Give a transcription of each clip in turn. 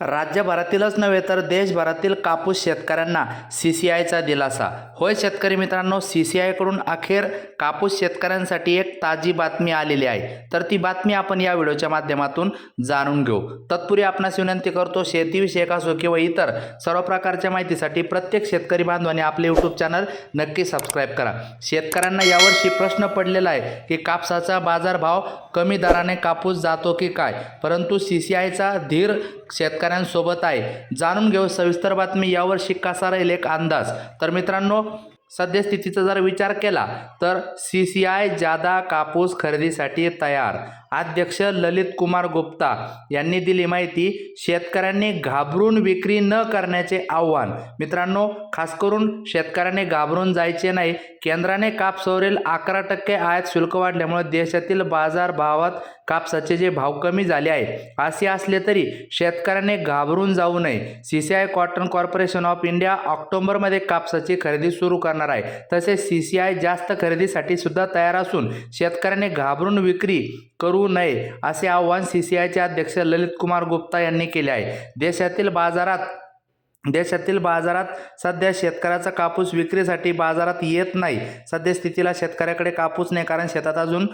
राज्यभरातीलच नव्हे तर देशभरातील कापूस शेतकऱ्यांना सी सी आयचा दिलासा. होय शेतकरी मित्रांनो सी सी आयकडून अखेर कापूस शेतकऱ्यांसाठी एक ताजी बातमी आलेली आहे. तर ती बातमी आपण या व्हिडिओच्या माध्यमातून जाणून घेऊ. तत्पूर्वी आपणास विनंती करतो शेतीविषयक असो किंवा इतर सर्व प्रकारच्या माहितीसाठी प्रत्येक शेतकरी बांधवाने आपले यूट्यूब चॅनल नक्की सबस्क्राईब करा. शेतकऱ्यांना यावर्षी प्रश्न पडलेला आहे की कापसाचा बाजारभाव कमी दराने कापूस जातो की काय? परंतु सी सी आयचा धीर शेतकऱ्यांसोबत आहे. जाणून घेऊ सविस्तर बातमी यावर्षी कसा राहील एक अंदाज. तर मित्रांनो सद्यस्थितीचा जर विचार केला तर सी सी आय जादा कापूस खरेदीसाठी तयार. अध्यक्ष ललित कुमार गुप्ता यांनी दिली माहिती शेतकऱ्यांनी घाबरून विक्री न करण्याचे आव्हान. मित्रांनो खास करून शेतकऱ्यांनी घाबरून जायचे नाही. केंद्राने कापसावरील अकरा टक्के आयात शुल्क वाढल्यामुळे देशातील बाजारभावात कापसाचे जे भाव कमी झाले आहे असे असले तरी शेतकऱ्यांनी घाबरून जाऊ नये. C C I cotton corporation of India ऑक्टोबरमध्ये कापसाची खरेदी सुरू करणार आहे. तसेच सी सी आय जास्त खरेदीसाठी सुद्धा तयार असून शेतकऱ्यांनी घाबरून विक्री करू नये असे आवाहन सी सी आयचे अध्यक्ष ललित कुमार गुप्ता यांनी केले आहे. देशातील बाजारात देशातील बाजारात सध्या शेतकऱ्याचा कापूस विक्रीसाठी बाजारात येत नाही. सद्यस्थितीला शेतकऱ्याकडे कापूस नाही कारण शेतात अजून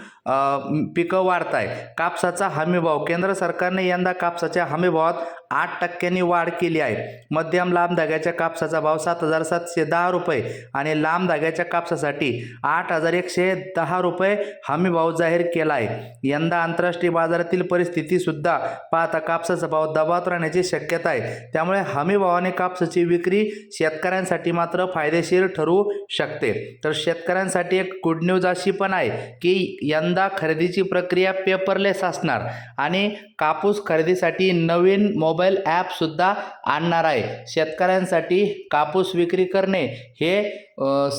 पिकं वाढत आहे कापसाचा हमीभाव केंद्र सरकारने यंदा कापसाच्या हमीभावात आठ टक्क्यांनी वाढ केली आहे. मध्यम लांब धाग्याच्या कापसाचा भाव सात हजार सातशे दहा रुपये आणि लांब धाग्याच्या कापसासाठी आठ हजार एकशे दहा रुपये हमीभाव जाहीर केला आहे. यंदा आंतरराष्ट्रीय बाजारातील परिस्थितीसुद्धा पाहता कापसाचा भाव दबावात राहण्याची शक्यता आहे. त्यामुळे हमीभावाने कापसाची विक्री शेतकऱ्यांसाठी मात्र फायदेशीर ठरू शकते. तर शेतकऱ्यांसाठी एक गुड न्यूज अशी पण आहे की यंदा खरेदीची प्रक्रिया पेपरलेस असणार आणि कापूस खरेदीसाठी नवीन मोबाईल मोबाईल ॲपसुद्धा आणणार आहे. शेतकऱ्यांसाठी कापूस विक्री करणे हे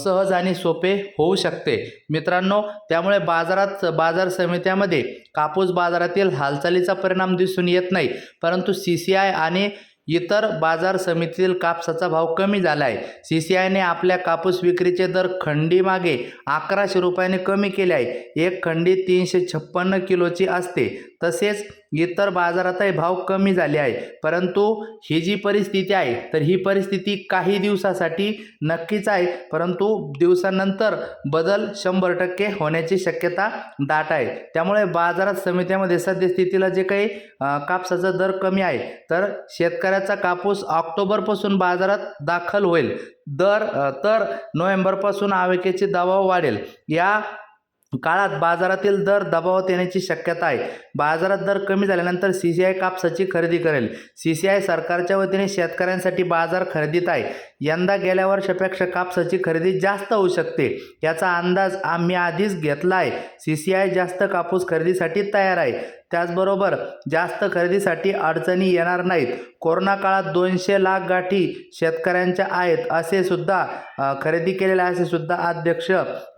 सहज आणि सोपे होऊ शकते. मित्रांनो त्यामुळे बाजारात बाजार समित्यामध्ये कापूस बाजारातील हालचालीचा परिणाम दिसून येत नाही. परंतु सी सी आय आणि इतर बाजार समितीतील कापसाचा भाव कमी झाला आहे सी सी आयने आपल्या कापूस विक्रीचे दर खंडी मागे अकराशे रुपयाने कमी केले आहे. एक खंडी तीनशे छप्पन्न किलोची असते. तसेच इतर बाजारातही भाव कमी झाले आहे परंतु ही जी परिस्थिती आहे तर ही परिस्थिती काही दिवसासाठी नक्कीच आहे. परंतु दिवसानंतर बदल शंभर टक्के होण्याची शक्यता दाट आहे. त्यामुळे बाजारात समित्यामध्ये सद्यस्थितीला जे काही कापसाचा दर कमी आहे तर शेतकऱ्याचा कापूस ऑक्टोबरपासून बाजारात दाखल होईल. दर तर नोव्हेंबरपासून आवकेचे दबाव वाढेल. या काळात बाजारातील दर दबावात येण्याची शक्यता आहे. बाजारात दर कमी झाल्यानंतर सी सी आय कापसाची खरेदी करेल. सी सी आय सरकारच्या वतीने शेतकऱ्यांसाठी बाजार खरेदीत आहे. यंदा गेल्या वर्षापेक्षा कापसाची खरेदी जास्त होऊ शकते. याचा अंदाज आम्ही आधीच घेतला आहे. सी सी आय जास्त कापूस खरेदीसाठी तयार आहे. त्याचबरोबर जास्त खरेदीसाठी अडचणी येणार नाहीत. कोरोना काळात दोनशे लाख गाठी शेतकऱ्यांच्या आहेत असे सुद्धा खरेदी केलेले असे सुद्धा अध्यक्ष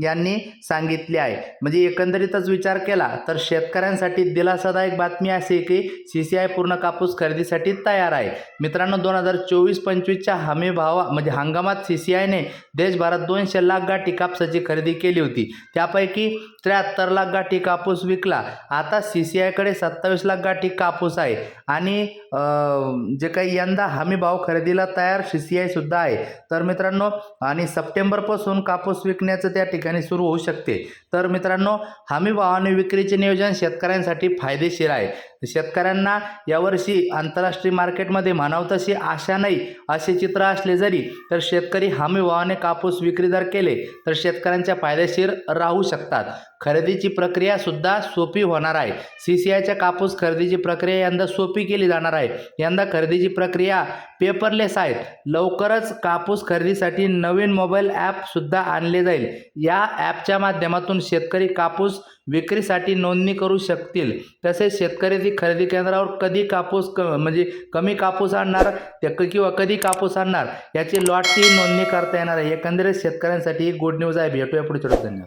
यांनी सांगितले आहे. म्हणजे एकंदरीतच विचार केला तर शेतकऱ्यांसाठी दिलासादायक बातमी अशी की सी सी आय पूर्ण कापूस खरेदीसाठी तयार आहे. मित्रांनो दोन हजार चोवीस पंचवीसच्या हमी भावा म्हणजे हंगामात सी सी आयने देशभरात दोनशे लाख गाठी कापसाची खरेदी केली होती. त्यापैकी त्र्याहत्तर लाख गाठी कापूस विकला. आता सी सी आयकडे सत्तावीस लाख गाठी कापूस आहे. आणि जे काही यंदा हमी भाव खरेदीला तयार सी सी आयसुद्धा आहे. तर मित्रांनो आणि सप्टेंबरपासून कापूस विकण्याचं त्या ठिकाणी सुरू होऊ शकते. तर मित्रांनो हमी भावाने विक्रीचे नियोजन शेतकऱ्यांसाठी फायदेशीर आहे. शेतकऱ्यांना यावर्षी आंतरराष्ट्रीय मार्केटमध्ये म्हणावं तशी आशा नाही असे चित्र असले जरी तर शेतकरी हमी भावाने कापूस विक्री जर केले तर शेतकऱ्यांच्या फायदेशीर राहू शकतात. खरेदीची प्रक्रिया सुद्धा सोपी होणार आहे. सी सी आयच्या कापूस खरेदीची प्रक्रिया यंदा सोपी केली जाणार आहे. यंदा खरेदीची प्रक्रिया पेपरलेस आहेत लवकरच कापूस खरेदीसाठी नवीन मोबाईल ॲपसुद्धा आणले जाईल. या ॲपच्या माध्यमातून शेतकरी कापूस विक्रीसाठी नोंदणी करू शकतील. तसेच शेतकरी ती खरेदी केंद्रावर कधी कापूस क म्हणजे कमी कापूस आणणार ते किंवा कधी कापूस आणणार याची लॉटची नोंदणी करता येणार आहे. एकंदरीत शेतकऱ्यांसाठी ही गुड न्यूज आहे. भेटूया पुढे व्हिडिओत. धन्यवाद